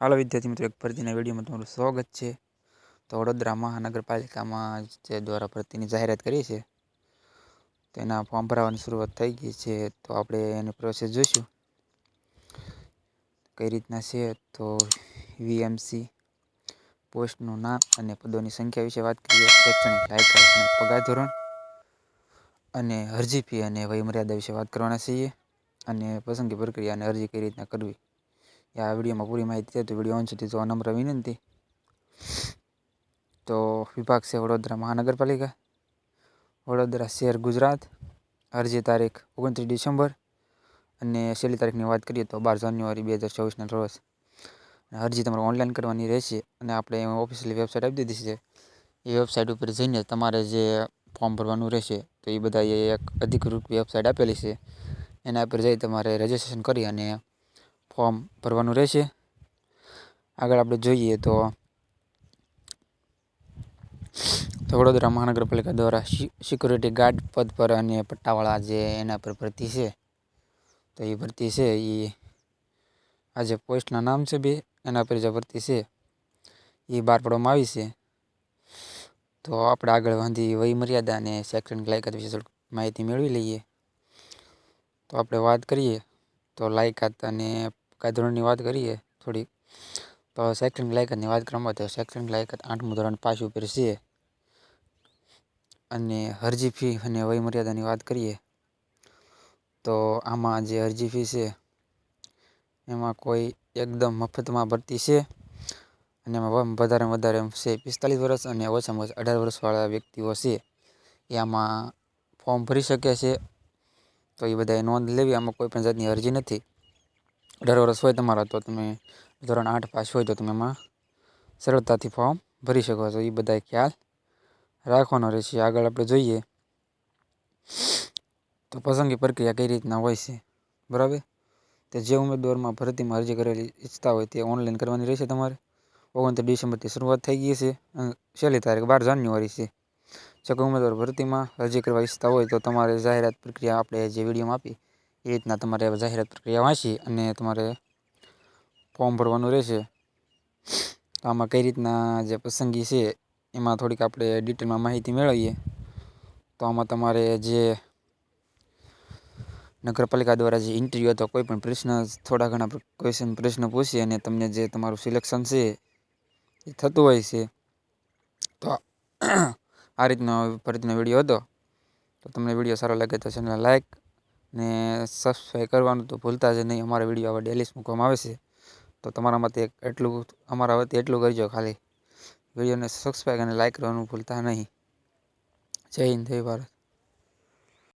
હાલો વિદ્યાર્થી મિત્રો, એક ભરતીના વિડીયોમાં તમારું સ્વાગત છે. તો વડોદરા મહાનગરપાલિકામાં જે દ્વારા ભરતીની જાહેરાત કરી છે, તેના ફોર્મ ભરાવાની શરૂઆત થઈ ગઈ છે. તો આપણે એની પ્રોસેસ જોઈશું. કઈ રીતના છે? તો વીએમસી પોસ્ટનું નામ અને પદોની સંખ્યા વિશે વાત કરીએ. શૈક્ષણિક લાયકાત અને પગાર ધોરણ અને અરજી ફી અને વયમર્યાદા વિશે વાત કરવાના છીએ. અને પસંદગી પ્રક્રિયા અને અરજી કઈ રીતના કરવી આ વિડીયોમાં પૂરી માહિતી છે તો વીડિયો અંત સુધી જોવા નમ્ર વિનંતી. તો વિભાગ છે વડોદરા મહાનગરપાલિકા, વડોદરા શહેર ગુજરાત, અરજી તારીખ ઓગણત્રીસ ડિસેમ્બર અને છેલ્લી તારીખની વાત કરીએ તો બાર જાન્યુઆરી બે હજાર ચોવીસના રોજ. અરજી તમારે ઓનલાઈન કરવાની રહેશે અને આપણે ઓફિશિયલી વેબસાઇટ આપી દીધી છે. એ વેબસાઇટ ઉપર જઈને તમારે જે ફોર્મ ભરવાનું રહેશે તો એ બધા એક અધિકૃત વેબસાઇટ આપેલી છે. એના પર જઈ તમારે રજિસ્ટ્રેશન કરી અને ફોર્મ ભરવાનું રહેશે. આગળ આપણે જોઈએ તો તો વડોદરા મહાનગરપાલિકા દ્વારા સિક્યુરિટી ગાર્ડ પદ પર અને પટ્ટાવાળા જે એના પર ભરતી છે, તો એ ભરતી છે એ આ જે પોસ્ટના નામ છે બે, એના પર જે ભરતી છે એ બહાર પાડવામાં આવી છે. તો આપણે આગળ વાંધી વય મર્યાદા અને શૈક્ષણિક લાયકાત વિશે થોડીક માહિતી મેળવી લઈએ. તો આપણે વાત કરીએ તો લાયકાત અને કયા ધોરણની વાત કરીએ થોડીક, તો શૈક્ષણિક લાયકાતની વાત કરવામાં તો શૈક્ષણિક લાયકાત આઠમું ધોરણ પાસ ઉપર છે. અને અરજી ફી અને વયમર્યાદાની વાત કરીએ, તો આમાં જે અરજી ફી છે, એમાં કોઈ એકદમ મફતમાં ભરતી છે. અને એમાં વધારે વધારે છે પિસ્તાલીસ વર્ષ અને ઓછામાં ઓછા અઢાર વર્ષવાળા વ્યક્તિઓ છે. એ આમાં ફોર્મ ભરી શકે છે. તો એ બધાએ નોંધ લેવી, આમાં કોઈ પણ જાતની અરજી નથી. અઢાર વર્ષ હોય તમારા તો તમે ધોરણ આઠ પાસ હોય તો તમે એમાં સરળતાથી ફોર્મ ભરી શકો છો. એ બધા ખ્યાલ રાખવાનો રહેશે. આગળ આપણે જોઈએ તો પસંદગી પ્રક્રિયા કઈ રીતના હોય છે. બરાબર? તે જે ઉમેદવારમાં ભરતીમાં અરજી કરેલી ઈચ્છતા હોય તે ઓનલાઈન કરવાની રહેશે તમારે. ઓગણત્રીસ ડિસેમ્બરથી શરૂઆત થઈ ગઈ છે અને છેલ્લી તારીખ બાર જાન્યુઆરી છે. જો કોઈ ઉમેદવાર ભરતીમાં અરજી કરવા ઈચ્છતા હોય તો તમારે જાહેરાત પ્રક્રિયા આપણે જે વિડીયોમાં આપી એ રીતના તમારે જાહેરાત પ્રક્રિયા વાંચી અને તમારે ફોર્મ ભરવાનું રહેશે. તો આમાં કઈ રીતના જે પસંદગી છે એમાં થોડીક આપણે ડિટેલમાં માહિતી મેળવીએ. તો આમાં તમારે જે નગરપાલિકા દ્વારા જે ઇન્ટરવ્યૂ અથવા કોઈ પણ પ્રશ્ન, થોડા ઘણા ક્વેશ્ચન પ્રશ્ન પૂછી અને તમને જે તમારું સિલેક્શન છે એ થતું હોય છે. તો આ રીતનો ભરતીનો વીડિયો હતો. તો તમને વીડિયો સારો લાગે તો ચેનલ લાઈક ને સબસ્ક્રાઈબ કરવાનું તો ભૂલતા જ નહીં. અમારા વીડિયો હવે ડેલીસ મૂકવામાં આવે છે. તો તમારા માટે એટલું, અમારા વતી એટલું કરજો ખાલી. વિડીયોને સબસ્ક્રાઈબ અને લાઈક કરવાનું ભૂલતા નહીં. જય હિન્દ, જય ભારત.